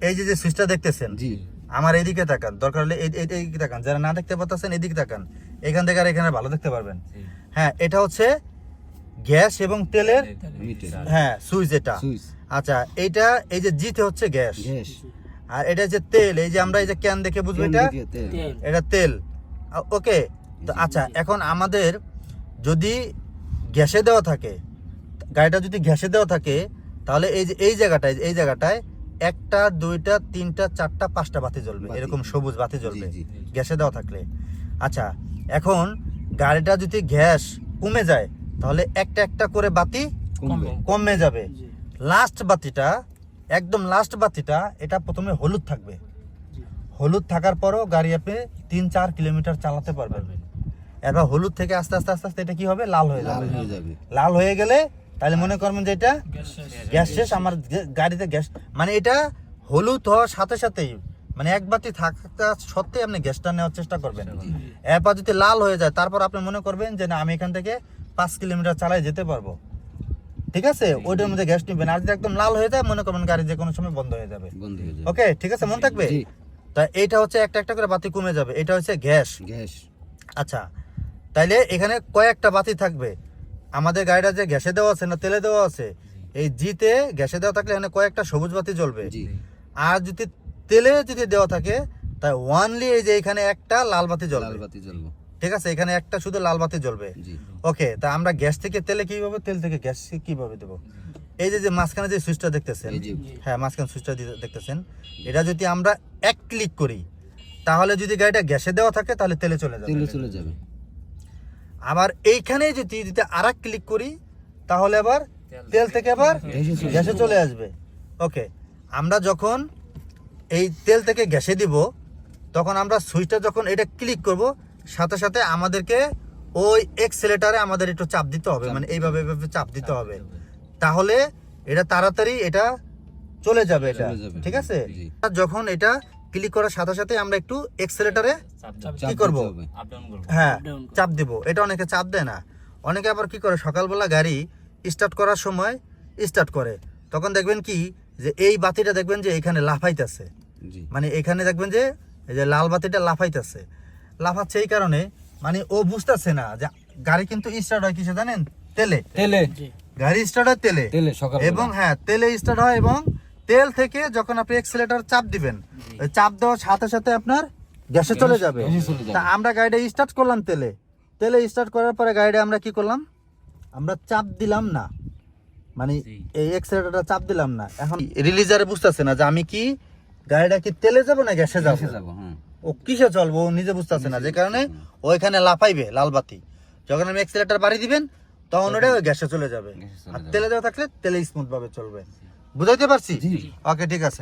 এই যে যে সুইচটা দেখতেছেন জি। আমার এইদিকে তাকান। দরকার হলে এই- এই- এইদিকে তাকান। যারা না দেখতে পাচ্ছেন এদিকে তাকান। এখান থেকে আর এখানে ভালো দেখতে পারবেন। হ্যাঁ এটা হচ্ছে গ্যাস এবং তেলের হ্যাঁ সুইচ এটা। আচ্ছা এইটা এই যে জিতে হচ্ছে গ্যাস। গ্যাস। আর এটা যে তেল এই যে আমরা এই যে ক্যান দেখে বুঝব এটা? এটা তেল। ওকে। তো আচ্ছা এখন আমাদের যদি গ্যাসে দেওয়া থাকে গাড়িটা যদি গ্যাসে দেওয়া থাকে তাহলে এই যে এই জায়গাটায় এই জায়গাটায় একটা দুইটা তিনটা চারটা পাঁচটা বাতি জ্বলবে এরকম সবুজ বাতি জ্বলবে গ্যাসে দেওয়া থাকলে। আচ্ছা এখন গাড়িটা যদি গ্যাস কমে যায় তাহলে একটা একটা করে বাতি কমে যাবে। লাস্ট বাতিটা একদম লাস্ট বাতিটা এটা প্রথমে হলুদ থাকবে। হলুদ থাকার পরও গাড়ি আপনি তিন চার কিলোমিটার চালাতে পারবেন। এবার হলুদ থেকে আস্তে আস্তে আস্তে আস্তে এটা কি হবে? লাল হয়ে যাবে। হয়ে যাবে। লাল হয়ে গেলে তাহলে মনে করবেন যে এটা গ্যাস শেষ। আমার গাড়িতে গ্যাস। মানে এটা হলুদ হওয়ার সাথে সাথেই মানে এক বাতি থাকা সত্ত্বে আপনি গ্যাসটা নেওয়ার চেষ্টা করবেন। এরপর যদি লাল হয়ে যায় তারপর আপনি মনে করবেন যে না আমি এখান থেকে পাঁচ কিলোমিটার চালাই যেতে পারব। ঠিক আছে? ওইটার মধ্যে গ্যাস নিবেন। আর যদি একদম লাল হয়ে যায় মনে করবেন গাড়ি যে কোনো সময় বন্ধ হয়ে যাবে। বন্ধ হয়ে যাবে। ওকে? ঠিক আছে? মনে থাকবে? তা এটা হচ্ছে একটা একটা করে বাতি কমে যাবে। এটা হচ্ছে গ্যাস। গ্যাস। আচ্ছা। তাইলে এখানে কয়েকটা বাতি থাকবে। আমাদের গাড়িটা যে গ্যাসে দেওয়া আছে না তেলে দেওয়া আছে এই জিতে গ্যাসে দেওয়া থাকলে এখানে কয়েকটা সবুজ বাতি জ্বলবে। আর যদি তেলে যদি দেওয়া থাকে তাই ওয়ানলি এই যে এখানে একটা লাল বাতি লাল বাতি জ্বলবো। ঠিক আছে? এখানে একটা শুধু লাল বাতি জ্বলবে। ওকে তা আমরা গ্যাস থেকে তেলে কীভাবে তেল থেকে গ্যাস কীভাবে দেবো? এই যে যে মাঝখানে যে সুইচটা দেখতেছেন হ্যাঁ মাঝখানে সুইচটা দেখতেছেন এটা যদি আমরা এক ক্লিক করি তাহলে যদি গাড়িটা গ্যাসে দেওয়া থাকে তাহলে তেলে চলে যাবে। তেলে চলে যাবে। আবার এইখানে যদি যদি আর ক্লিক করি তাহলে আবার তেল থেকে আবার গ্যাসে চলে আসবে। ওকে আমরা যখন এই তেল থেকে গ্যাসে দিব তখন আমরা সুইচটা যখন এটা ক্লিক করব সাথে সাথে আমাদেরকে ওই এক্সেলেটারে আমাদের একটু চাপ দিতে হবে মানে এইভাবে এইভাবে চাপ দিতে হবে। তাহলে এটা তাড়াতাড়ি এটা চলে যাবে এটা। ঠিক আছে? যখন এটা ক্লিক করার সাথে সাথে আমরা একটু এক্সেলেটারে চাপ কি করব? হ্যাঁ চাপ দিব। এটা অনেকে চাপ দেয় না। অনেকে আবার কি করে? সকালবেলা গাড়ি স্টার্ট করার সময় স্টার্ট করে। তখন দেখবেন কি? যে এই বাতিটা দেখবেন যে এখানে লাফাইতেছে। মানে এখানে দেখবেন যে এই যে লাল বাতিটা লাফাইতেছে। লাফাচ্ছে এই কারণে মানে ও বুঝতেছে না যে গাড়ি কিন্তু স্টার্ট হয় কিসে জানেন? তেলে। তেলে। গাড়ি স্টার্ট হয় তেলে। তেলে সকাল এবং হ্যাঁ তেলে স্টার্ট হয় এবং তেল থেকে যখন আপনি এক্সেলেটার চাপ দিবেন চাপ দেওয়ার সাথে সাথে আপনার গ্যাসে চলে যাবে। তা আমরা গাড়িটা স্টার্ট করলাম তেলে। তেলে স্টার্ট করার পরে গাড়িটা আমরা কি করলাম? আমরা চাপ দিলাম না। মানে এই এক্সেলেটারটা চাপ দিলাম না। এখন রিলিজারে বুঝতেছে না যে আমি কি গাড়িটা কি তেলে যাব না গ্যাসে যাব? হ্যাঁ। ও কিসে চলবো ও নিজে বুঝতেছে না। যে কারণে ওইখানে লাফাইবে লাল বাতি। যখন আমি এক্সেলেটার বাড়ি দিবেন তখন ওটা ওই গ্যাসে চলে যাবে। আর তেলে দেওয়া থাকলে তেলে স্মুথ ভাবে চলবে। বুঝাইতে পারছি? ওকে ঠিক আছে।